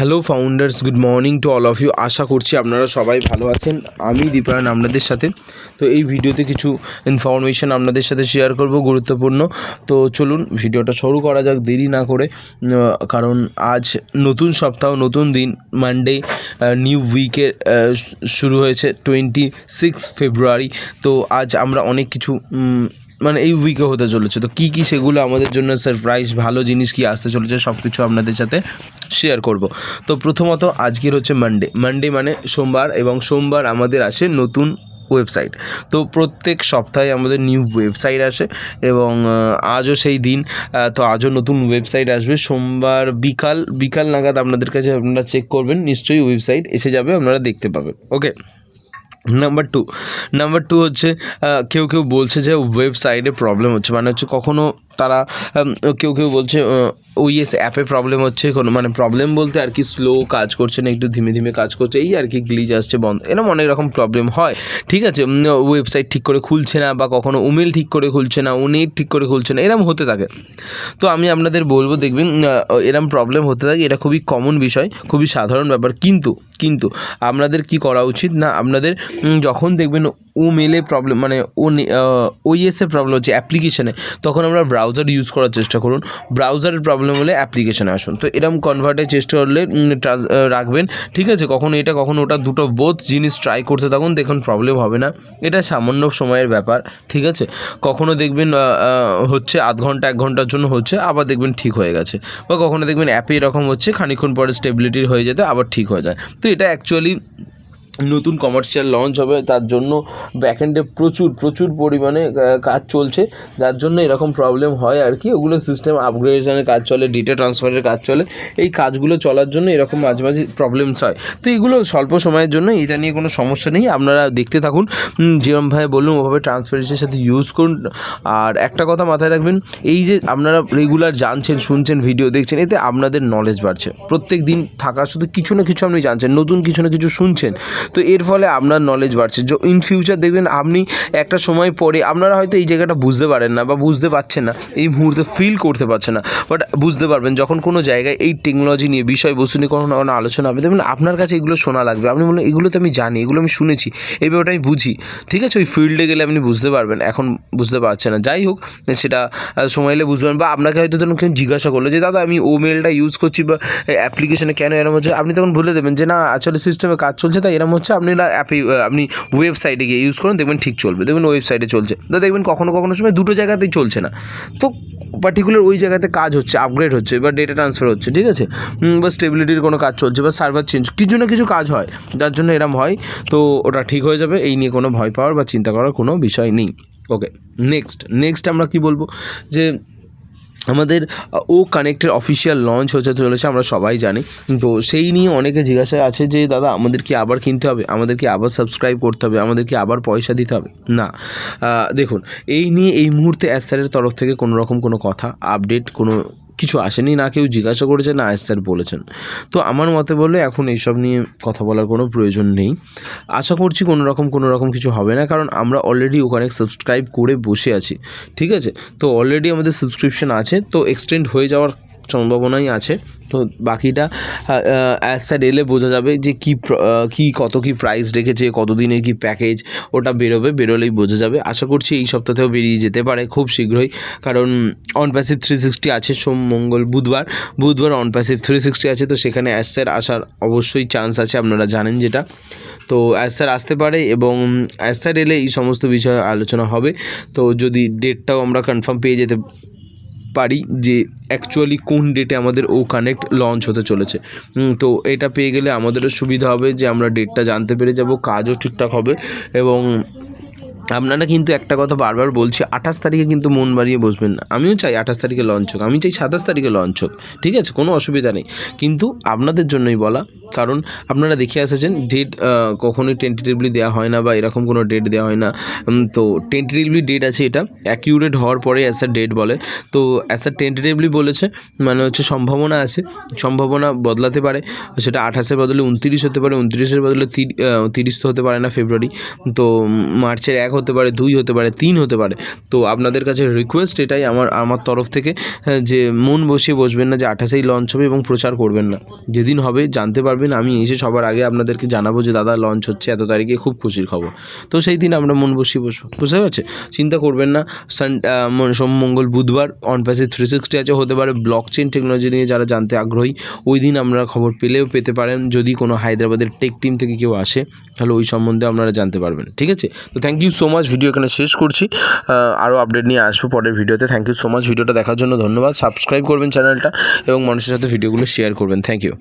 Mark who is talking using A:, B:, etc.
A: Hello founders good morning to all of you আশা করছি আপনারা সবাই ভালো আছেন। আমি দীপায়ন আপনাদের সাথে। তো এই ভিডিওতে কিছু ইনফরমেশন আপনাদের সাথে শেয়ার করব, গুরুত্বপূর্ণ। তো চলুন, ভিডিওটা শুরু করা যাক। দেরি না করে কারণ আজ নতুন সপ্তাহ, নতুন দিন। মানডে নিউ উইকে শুরু হয়েছে টোয়েন্টি সিক্স ফেব্রুয়ারি তো আজ আমরা অনেক কিছু মানে এই উইকে হতে চলেছে। তো কী কী সেগুলো আমাদের জন্য সারপ্রাইজ ভালো জিনিস কি আসতে চলেছে সব কিছু আপনাদের সাথে শেয়ার করব। তো প্রথমত আজকের হচ্ছে মানডে মানডে মানে সোমবার এবং সোমবার আমাদের আসে নতুন ওয়েবসাইট তো প্রত্যেক সপ্তাহে আমাদের নিউ ওয়েবসাইট আসে এবং আজও সেই দিন তো আজও নতুন ওয়েবসাইট আসবে। সোমবার বিকাল বিকাল নাগাদ আপনাদের কাছে আপনারা চেক করবেন, নিশ্চয়ই ওয়েবসাইট এসে যাবে, আপনারা দেখতে পাবেন। Okay number two number two হচ্ছে কেউ কেউ বলছে যে ওয়েবসাইটে প্রবলেম হচ্ছে। মানে হচ্ছে কখনো তারা কেউ কেউ বলছে ওইএস অ্যাপে প্রবলেম হচ্ছে, কোনো মানে প্রবলেম বলতে আর কি স্লো কাজ করছে না, একটু ধীমে ধীমে কাজ করছে, এই আর কি গ্লিজ আসছে, বন্ধ এরকম অনেক রকম প্রবলেম হয়। ঠিক আছে ওয়েবসাইট ঠিক করে খুলছে না, বা কখনো ইমেল ঠিক করে খুলছে না, ও নেট ঠিক করে খুলছে না, এরম হতে থাকে। তো আমি আপনাদের বলব, দেখবেন এরম প্রবলেম হতে থাকে, এটা খুবই কমন বিষয়, খুবই সাধারণ ব্যাপার, কিন্তু কিন্তু আপনাদের কি করা উচিত না, আপনাদের যখন দেখবেন ও মেলে প্রবলেম মানে ও ওইএসে প্রবলেম হচ্ছে অ্যাপ্লিকেশানে তখন আমরা ব্রাউজার ইউজ করার চেষ্টা করুন। ব্রাউজারের প্রবলেম হলে অ্যাপ্লিকেশানে আসুন। তো এরকম কনভার্টের চেষ্টা করলে রাখবেন। ঠিক আছে, কখনো এটা, কখনো ওটা, দুটো বোধ জিনিস ট্রাই করতে থাকুন, দেখুন প্রবলেম হবে না। এটা সামান্য সময়ের ব্যাপার, ঠিক আছে? কখনো দেখবেন হচ্ছে আধ ঘণ্টা, এক ঘণ্টার জন্য হচ্ছে, আবার দেখবেন ঠিক হয়ে গেছে। বা কখনো দেখবেন অ্যাপে এরকম হচ্ছে, খানিক্ষণ পরে স্টেবিলিটির হয়ে যেতে, আবার ঠিক হয়ে যায়। তো এটা অ্যাকচুয়ালি নতুন কমার্শিয়াল লঞ্চ হবে, তার জন্য ব্যাকএন্ডে প্রচুর প্রচুর পরিমাণে কাজ চলছে। যার জন্য এরকম প্রবলেম হয় আর কি। ওগুলো সিস্টেম আপগ্রেডেশনের কাজ চলে ডেটা ট্রান্সফারের কাজ চলে। এই কাজগুলো চলার জন্য এরকম মাঝে মাঝে প্রবলেমস হয়। তো এগুলো স্বল্প সময়ের জন্য, এটা নিয়ে কোনো সমস্যা নেই। আপনারা দেখতে থাকুন। যেরমভাবে বললাম, ওভাবে ট্রান্সপারেন্সির সাথে ইউজ করুন। আর একটা কথা মাথায় রাখবেন, এই যে আপনারা রেগুলার জানছেন, শুনছেন ভিডিও দেখছেন, এতে আপনাদের নলেজ বাড়ছে। প্রত্যেক দিন থাকা শুধু কিছু না কিছু আপনি জানছেন, নতুন কিছু না কিছু শুনছেন। তো এর ফলে আপনার নলেজ বাড়ছে। ইন ফিউচার দেখবেন আপনি একটা সময় পরে আপনারা হয়তো এই জায়গাটা বুঝতে পারেন না বা বুঝতে পারছেন না, এই মুহূর্তে ফিল করতে পারছেন না। বাট বুঝতে পারবেন, যখন কোনো জায়গায় এই টেকনোলজি নিয়ে, বিষয়বস্তু নিয়ে কোনো কোনো আলোচনা হবে, দেখবেন আপনার কাছে এগুলো শোনা লাগবে। আপনি বলুন এগুলো তো আমি জানি, এগুলো আমি শুনেছি, এই ব্যাপারটা আমি বুঝি। ঠিক আছে, ওই ফিল্ডে গেলে আপনি বুঝতে পারবেন, এখন বুঝতে পারছেন না। যাই হোক, সেটা সময় এলে বুঝবেন বা আপনাকে হয়তো ধরুন কেউ জিজ্ঞাসা করল যে, দাদা, আমি ও মেলটা ইউজ করছি বা অ্যাপ্লিকেশনে কেন এরম হচ্ছে? আপনি তখন বলে দেবেন যে, না আসলে সিস্টেমে কাজ চলছে, তাই এরম হচ্ছে, আপনি না অ্যাপে আপনি ওয়েবসাইটে গিয়ে ইউজ করুন, দেখবেন ঠিক চলবে। দেখবেন ওয়েবসাইটে চলছে। তো দেখবেন কখনো কখনো সময় দুটো জায়গাতেই চলছে না। তো পার্টিকুলার ওই জায়গাতে কাজ হচ্ছে আপগ্রেড হচ্ছে, বা ডেটা ট্রান্সফার হচ্ছে, ঠিক আছে? বা স্টেবিলিটির কোনো কাজ চলছে, বা সার্ভার চেঞ্জ কিছু না কিছু কাজ হয়। যার জন্য এরম হয়, তো ওটা ঠিক হয়ে যাবে, এই নিয়ে কোনো ভয় পাওয়ার বা চিন্তা করার কোনো বিষয় নেই। ওকে নেক্সট নেক্সট আমরা কি বলব? যে আমাদের ও কানেক্টের অফিসিয়াল লঞ্চ হতে চলেছে, আমরা সবাই জানি। তো সেই নিয়ে অনেকে জিজ্ঞাসা আছে যে, দাদা, আমাদের কি আবার কিনতে হবে? আমাদের কি আবার সাবস্ক্রাইব করতে হবে? আমাদের কি আবার পয়সা দিতে হবে? না। দেখুন, এই নিয়ে এই মুহূর্তে অ্যাসারের তরফ থেকে কোনো রকম কোনো কথা আপডেট কোনো কিছু আসেনি, না কেউ জিজ্ঞাসা করেছে, না স্যার বলেছেন। তো আমার মতে বলে এখন এইসব নিয়ে কথা বলার কোনো প্রয়োজন নেই। আশা করছি কোনো রকম কোনো রকম কিছু হবে না, কারণ আমরা অলরেডি ওখানে সাবস্ক্রাইব করে বসে আছি, ঠিক আছে? তো অলরেডি আমাদের সাবস্ক্রিপশন আছে, তো এক্সটেন্ড হয়ে যাওয়ার সম্ভাবনাই আছে। তো বাকিটা অ্যাজ স্যার এলে বোঝা যাবে যে কী কী কত কী প্রাইস রেখেছে কতদিনের কী প্যাকেজ ওটা বেরোবে, বেরোলেই বোঝা যাবে। আশা করছি এই সপ্তাহেও বেরিয়ে যেতে পারে খুব শীঘ্রই। কারণ অন প্যাসিভ থ্রি সিক্সটি আছে সোম, মঙ্গল, বুধবার। বুধবার অন প্যাসিভ থ্রি সিক্সটি আছে, তো সেখানে অ্যাজ স্যার আসার অবশ্যই চান্স আছে, আপনারা জানেন যেটা। তো অ্যাজ স্যার আসতে পারে এবং অ্যাজ স্যার এলে এই সমস্ত বিষয়ে আলোচনা হবে। তো যদি ডেটটাও আমরা কনফার্ম পেয়ে যেতে পারি যে অ্যাকচুয়ালি কোন ডেটে আমাদের ও কানেক্ট লঞ্চ হতে চলেছে। তো এটা পেয়ে গেলে আমাদেরও সুবিধা হবে যে আমরা ডেটটা জানতে পেরে যাব, কাজও ঠিকঠাক হবে এবং আপনারা কিন্তু একটা কথা বারবার বলছি, আঠাশ তারিখে কিন্তু মন বাড়িয়ে বসবেন না। আমিও চাই আঠাশ তারিখে লঞ্চ হোক, আমি চাই সাতাশ তারিখে লঞ্চ হোক, ঠিক আছে? কোনো অসুবিধা নেই। কিন্তু আপনাদের জন্যই বলা, কারণ আপনারা দেখে এসেছেন ডেট কখনোই টেন্টেটিভলি দেওয়া হয় না বা এরকম কোনো ডেট দেওয়া হয় না। তো টেন্টেটিভলি ডেট আছে এটা অ্যাকিউরেট হওয়ার পরে অ্যাস ডেট বলে। তো অ্যাস আ টেন্টেটিভলি বলেছে মানে হচ্ছে সম্ভাবনা আছে, সম্ভাবনা বদলাতে পারে। সেটা আঠাশের বদলে উনতিরিশ হতে পারে, উনত্রিশের বদলে তির- তিরিশ তো হতে পারে না ফেব্রুয়ারি তো মার্চের এক হতে পারে দুই হতে পারে তিন হতে পারে। তো আপনাদের কাছে রিকোয়েস্ট এটাই আমার আমার তরফ থেকে হ্যাঁ, যে মন বসিয়ে বসবেন না যে আঠাশেই লঞ্চ হবে এবং প্রচার করবেন না। যেদিন হবে জানতে পারবেন আমি এসে সবার আগে আপনাদেরকে জানাব যে দাদা লঞ্চ হচ্ছে এত তারিখে খুব খুশির খবর। তো সেই দিন আমরা মন বসিয়ে বসবো। বুঝতে পারছে চিন্তা করবেন না সান সোম মঙ্গল বুধবার অন প্যাসে থ্রি সিক্সটি আছে হতে পারে ব্লক চেন টেকনোলজি নিয়ে যারা জানতে আগ্রহী ওই দিন আমরা খবর পেলেও পেতে পারেন। যদি কোনো হায়দ্রাবাদের টেক টিম থেকে কেউ আসে তাহলে ওই সম্বন্ধে আপনারা জানতে পারবেন। ঠিক আছে? তো thank you so much video এখানে শেষ করছি। আরও আপডেট নিয়ে আসব পরের ভিডিওতে থ্যাংক ইউ সো মাচ ভিডিওটা দেখার জন্য ধন্যবাদ। সাবস্ক্রাইব করবেন চ্যানেলটা এবং মানুষের সাথে ভিডিওগুলো শেয়ার করবেন। Thank you